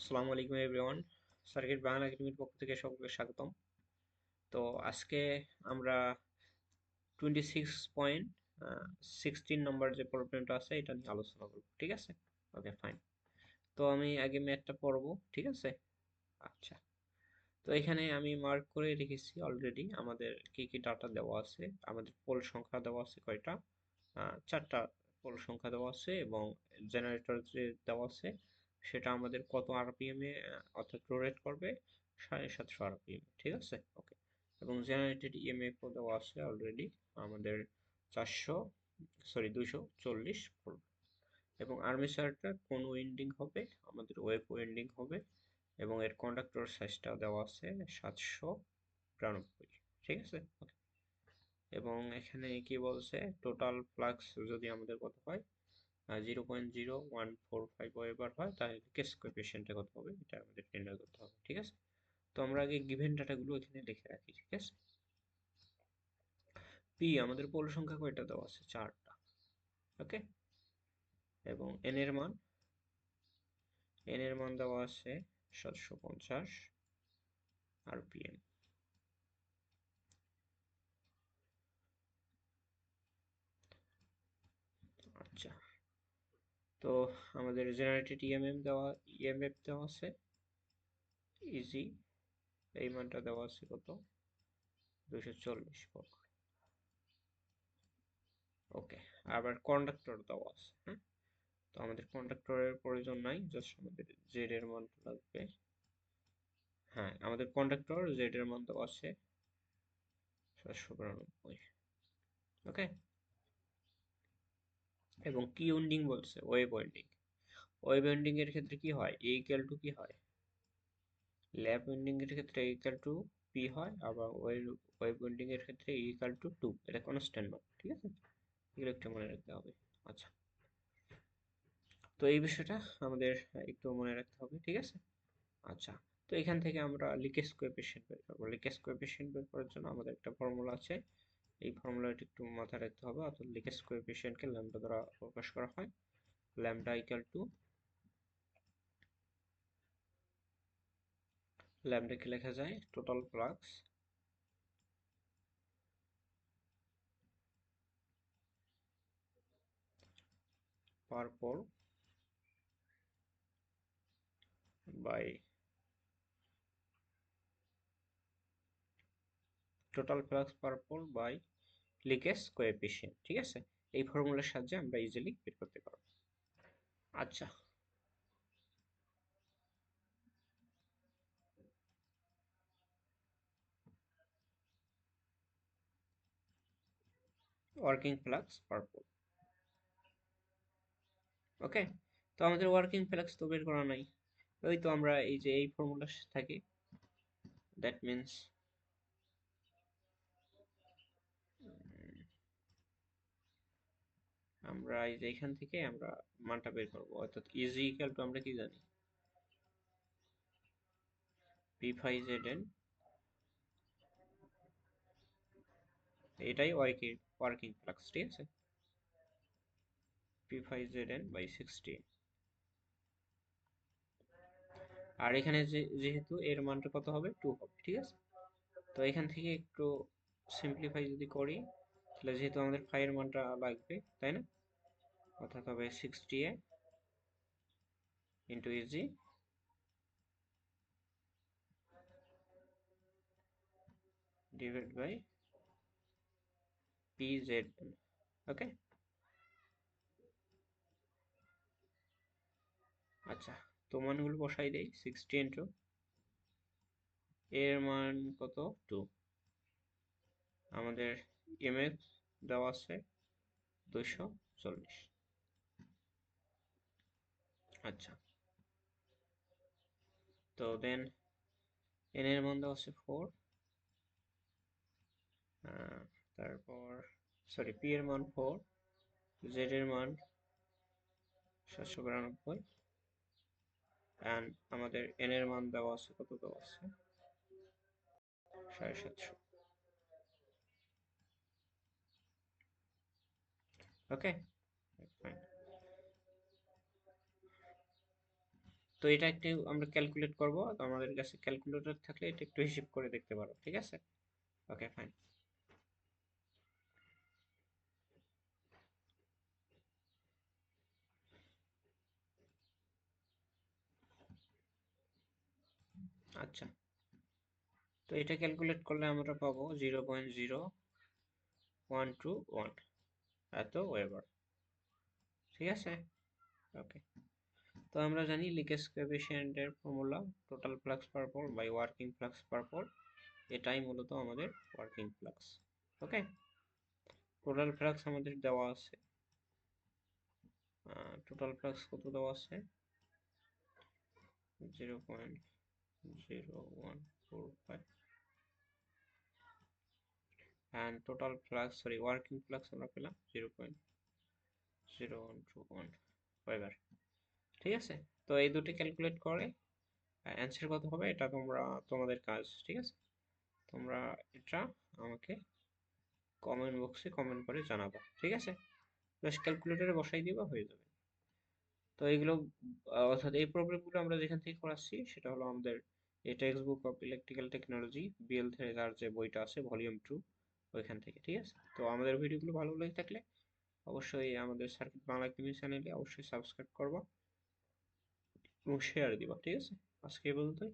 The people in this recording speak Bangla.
আসসালামু আলাইকুম এভরিওয়ান। সার্কিট বাংলা একাডেমির পক্ষ থেকে সকলকে স্বাগতম। তো আজকে আমরা twenty six point sixteen number যে প্রবলেমটা আছে, এটা নিয়ে আলোচনা করব, ঠিক আছে? ওকে ফাইন তো আমি আগে ম্যাথটা পড়ব, ঠিক আছে? আচ্ছা। তো এখানে আমি মার্ক করে রেখেছি অলরেডি আমাদের কি কি ডাটা দেওয়া আছে, আমাদের পোল সংখ্যা দেওয়া আছে কয়টা? চারটা পোল সংখ্যা দেওয়া আছে এবং জেনারেটর যে দেওয়া আছে সেটা আমাদের কত আরপিএম অর্থাৎ রোটেট করবে? সাড়ে সাতশো আরপিএম ঠিক আছে? ওকে এবং জেনারেটেড ইএমএফ দেওয়া আছে অলরেডি আমাদের চারশো সরি দুশো চল্লিশ ভোল্ট এবং আর্মেচারটা কোন উইন্ডিং হবে? আমাদের ওয়েব উইন্ডিং হবে। এবং এর কন্ডাক্টর সাইজটা দেওয়া আছে সাতশো বিরানব্বই ঠিক আছে? ওকে এবং এখানে কি বলছে? টোটাল ফ্লাক্স যদি আমাদের কত হয়? Zero point zero one four five weber হয়, তাহলে কেস কোএফিসিয়েন্টটা কত হবে, এটা আমাদের নির্ণয় করতে হবে, ঠিক আছে? তো আমরা আগে গিভেন ডাটাগুলো এখানে লিখে রাখি, ঠিক আছে? পি আমাদের পোল সংখ্যা কয়টা দেওয়া আছে? চারটা ওকে এবং এন এর মান এন এর মান দেওয়া আছে সাতশো পঞ্চাশ আরপিএম আচ্ছা তো আমাদের জেনারেটেড ইএমএম দেওয়া ইএমএফ দেওয়া আছে। ইজি এই মানটা দেওয়া আছে কত? দুশো চল্লিশ ওকে আবার কন্ডাক্টর দেওয়া আছে হ্যাঁ তো আমাদের কন্ডাক্টরের প্রয়োজন নাই জাস্ট আমাদের জেড এর মানটা লাগবে। হ্যাঁ আমাদের কন্ডাক্টর জেড এর মান দেওয়া আছে। সাতশো বিরানব্বই। ওকে এবং কি ওয়েন্ডিং বলছে? ওয়েব ওয়েন্ডিং ওয়েব ওয়েন্ডিং এর ক্ষেত্রে কি হয়? এ ইকুয়াল টু কি হয়? ল্যাব ওয়েন্ডিং এর ক্ষেত্রে ইকুয়াল টু পি হয়, আবার ওয়েব ওয়েব ওয়েন্ডিং এর ক্ষেত্রে ইকুয়াল টু টু এটা কনস্ট্যান্ট মান ঠিক আছে? এগুলো একটু মনে রাখতে হবে। আচ্ছা। তো এই বিষয়টা আমাদের একটু মনে রাখতে হবে, ঠিক আছে? আচ্ছা। তো এখান থেকে আমরা লিকেজ কোএফিসিয়েন্ট বের করব। লিকেজ কোএফিসিয়েন্ট বের করার জন্য আমাদের একটা ফর্মুলা আছে। এই ফর্মুলাটি একটু মাথায় রাখতে হবে। অর্থাৎ লিকেজ কোএফিসিয়েন্টকে ল্যামডা দ্বারা প্রকাশ করা হয়। ল্যামডা ইকুয়াল টু ল্যামডাকে লেখা যায় total flux per pole by total flux per pole by leakage coefficient ঠিক আছে? এই ফর্মুলার সাহায্যে আমরা ইজিলি বের করতে পারব। আচ্ছা। Working flux per pole okay তো আমাদের ওয়ার্কিং ফ্লাক্স তো বের করা নাই। ওই তো আমরা এই যে এই ফর্মুলা থাকে। দ্যাট মিন্স আমরা এই যে এখান থেকে আমরা মানটা বের করব। অর্থাৎ ইজি ইকাল টু আমরা কি জানি? পি ফাই জেড এন এটাই ওয়ার্কিং ওয়ার্কিং ফ্লাক্স ঠিক আছে? P phi Z N by sixty আর এখানে যেহেতু এর মানটা কত হবে? টু হবে, ঠিক আছে? তো এখান থেকে একটু সিম্পলিফাই যদি করি, তাহলে যেহেতু আমাদের ফাইয়ের মানটা লাগবে, তাই না? অর্থাৎ হবে sixty A into Eg divide by P Z okay আচ্ছা তো মানগুলো বসাই দেই সিক্সটি ইন্টু এর মান কত? টু আমাদের এমএফ দেওয়া আছে দুশো চল্লিশ। আচ্ছা। তো দেন এন এর মান দেওয়া আছে ফোর তারপর সরি পি এর মান ফোর জেড এর মান সাতশো বিরানব্বই। অ্যান্ড আমাদের এন এর মান দেওয়া আছে, কত দেওয়া আছে? সাড়ে সাতশো। ওকে ফাইন তো এটা একটু আমরা ক্যালকুলেট করব। তো আমাদের কাছে ক্যালকুলেটর থাকলে এটা একটু হিসাব করে দেখতে পারো, ঠিক আছে? ওকে ফাইন আচ্ছা। তো এটা ক্যালকুলেট করলে আমরা পাবো zero point zero one two one এত ওয়েবার ঠিক আছে? ওকে তো আমরা জানি leakage কোএফিসিয়েন্টের formula total flux per pole by working flux per pole এটাই মূলত আমাদের working flux, okay? Total flux আমাদের দেওয়া আছে টোটাল ফ্লাক্স কত দেওয়া আছে? Zero point zero one four five. and total flux sorry working flux আমরা পেলাম zero point zero one two one weber ঠিক আছে? তো এই দুটি ক্যালকুলেট করে অ্যান্সার কত হবে? এটা তোমরা, তোমাদের কাজ, ঠিক আছে? তোমরা এটা আমাকে কমেন্ট বক্সে কমেন্ট করে জানাবা, ঠিক আছে? জাস্ট ক্যালকুলেটরে বসাই দিবা, হয়ে যাবে। তো এইগুলো অর্থাৎ এই প্রবলেমগুলো আমরা যেখান থেকে করাচ্ছি, সেটা হলো আমাদের এই text book of electrical technology BL থেরার যে বইটা আছে ভলিউম টু ওইখান থেকে, ঠিক আছে? তো আমাদের ভিডিওগুলো ভালো লেগে থাকলে, অবশ্যই আমাদের সার্কিট বাংলা টিভি চ্যানেলে অবশ্যই সাবস্ক্রাইব করবা। এবং শেয়ার দিবা ঠিক আছে? আজকে এই পর্যন্তই